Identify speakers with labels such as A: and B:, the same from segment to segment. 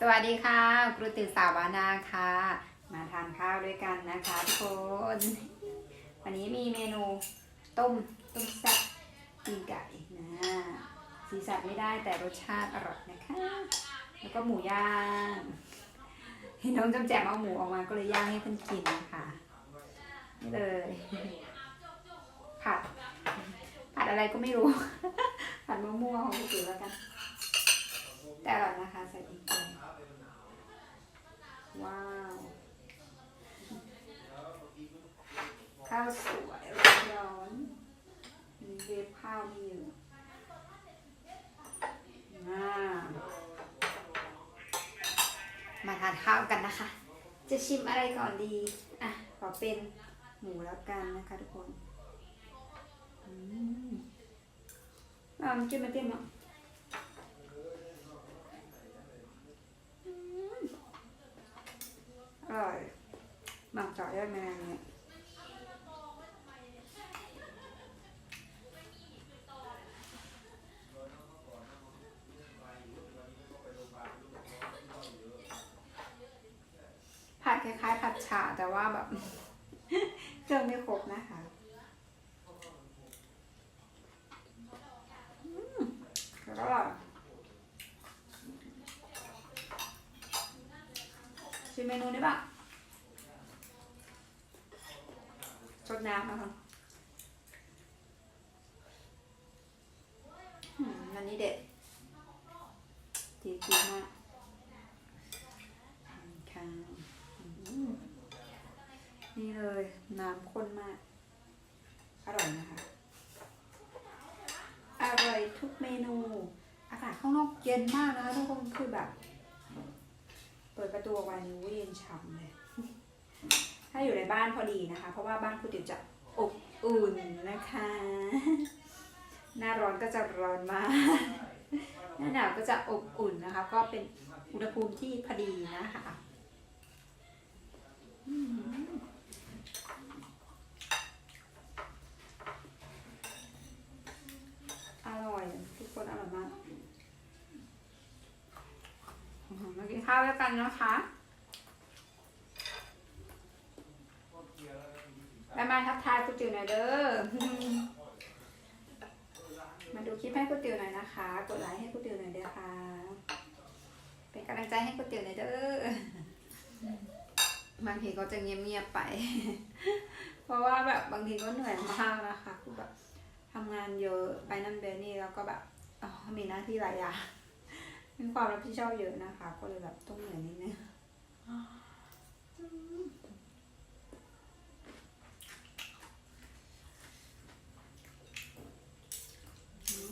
A: สวัสดีค่ะครูตื่นสาวานาค่ะ มาทานข้าวด้วยกันนะคะทุกคนวันนี้มีเมนูต้มต้มแซ่บตีนไก่นะสีสันไม่ได้แต่รสชาติอร่อยนะคะ แล้วก็หมูย่างเห็นน้องจำแจมเอาหมูออกมาก็เลยย่างให้เพื่อนกินนะคะนี่เลย ผัด ผัดอะไรก็ไม่รู้ ผัดมะม่วงของครูตื่นแล้วกัน แต่อร่อยนะคะใส่พริกแกงว้าว ข้าวสวยร้อนมีเวฟข้าวมีอยู่อ่ามาทานข้าวกันนะคะ จะชิมอะไรก่อนดี อะ ขอเป็นหมูแล้วกันนะคะทุกคนอืมอ่ามันจิ้มมาเต็มอะ อร่อยหมักจ่อยได้ไหมเนี่ยผัด คล้ายๆผัดฉ่าแต่ว่าแบบ เครื่องไม่ครบนะคะอืมอร่อยชิมเมนูนี้บ้างชดน้ำนะคะอันนี้เด็ดดีมากอืมค่ะอืม นี่เลย น้ำข้นมาก อร่อยนะคะ อร่อยทุกเมนู อากาศข้างนอกเย็นมากนะคะทุกคนคือแบบ เปิดประตูออกมานิ้เย็นฉ่ำเลย ถ้าอยู่ในบ้านพอดีนะคะ เพราะว่าบ้านคุณติ๋วจะอบอุ่นนะคะ หน้าร้อนก็จะร้อนมาก หน้าหนาวก็จะอบอุ่นนะคะ ก็เป็นอุณหภูมิที่พอดีนะคะอืมอร่อยทุกคนอร่อยมากอื้อหือมากิน ข้าวด้วยกันนะคะแม่มาทักทายคุณติ๋วหน่อยเด้อ มาดูคลิปให้คุณติ๋วหน่อยนะคะ กดไลค์ให้คุณติ๋วหน่อยเด้อค่ะ เป็นกำลังใจให้คุณติ๋วหน่อยเด้อบางทีก็จะเงียบๆไป เพราะว่าแบบบางทีก็เหนื่อยมากนะคะคือแบบทำงานเยอะไปนั่นเบนี่แล้วก็แบบอ๋อมีหน้าที่หลายอย่าง มีความรับผิดชอบเยอะนะคะ ก็เลยแบบต้องเหนื่อยนิดนึง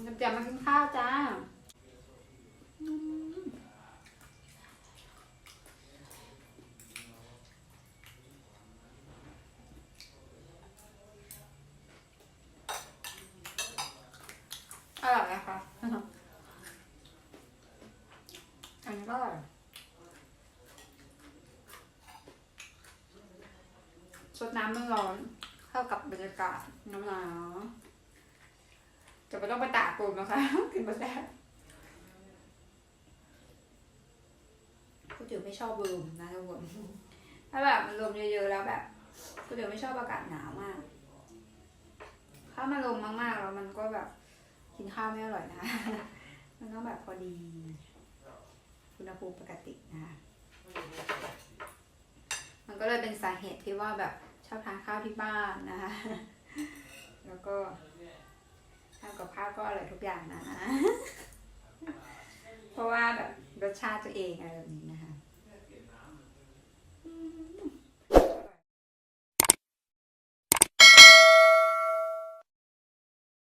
A: น้ำจะมากินข้าวจ้าอืมอร่อยนะคะ อันนี้ก็อร่อยสดน้ำไม่ร้อน เข้ากับบรรยากาศน้ำหนาวจะไม่ต้องไปตากปูนนะคะกินมาแล้วคุณติ๋วไม่ชอบลมนะทุกคนถ้าแบบมันลมเยอะๆแล้วแบบคุณติ๋วไม่ชอบอากาศหนาวมาก ถ้ามันลมมากๆแล้วมันก็แบบกินข้าวไม่อร่อยนะคะมันต้องแบบพอดี อุณหภูมิปกตินะคะมันก็เลยเป็นสาเหตุที่ว่าแบบชอบทานข้าวที่บ้านนะคะ แล้วก็ทำกับข้าวก็อร่อยทุกอย่างนะ เพราะว่าแบบรสชาติตัวเองอะไรแบบนี้นะคะ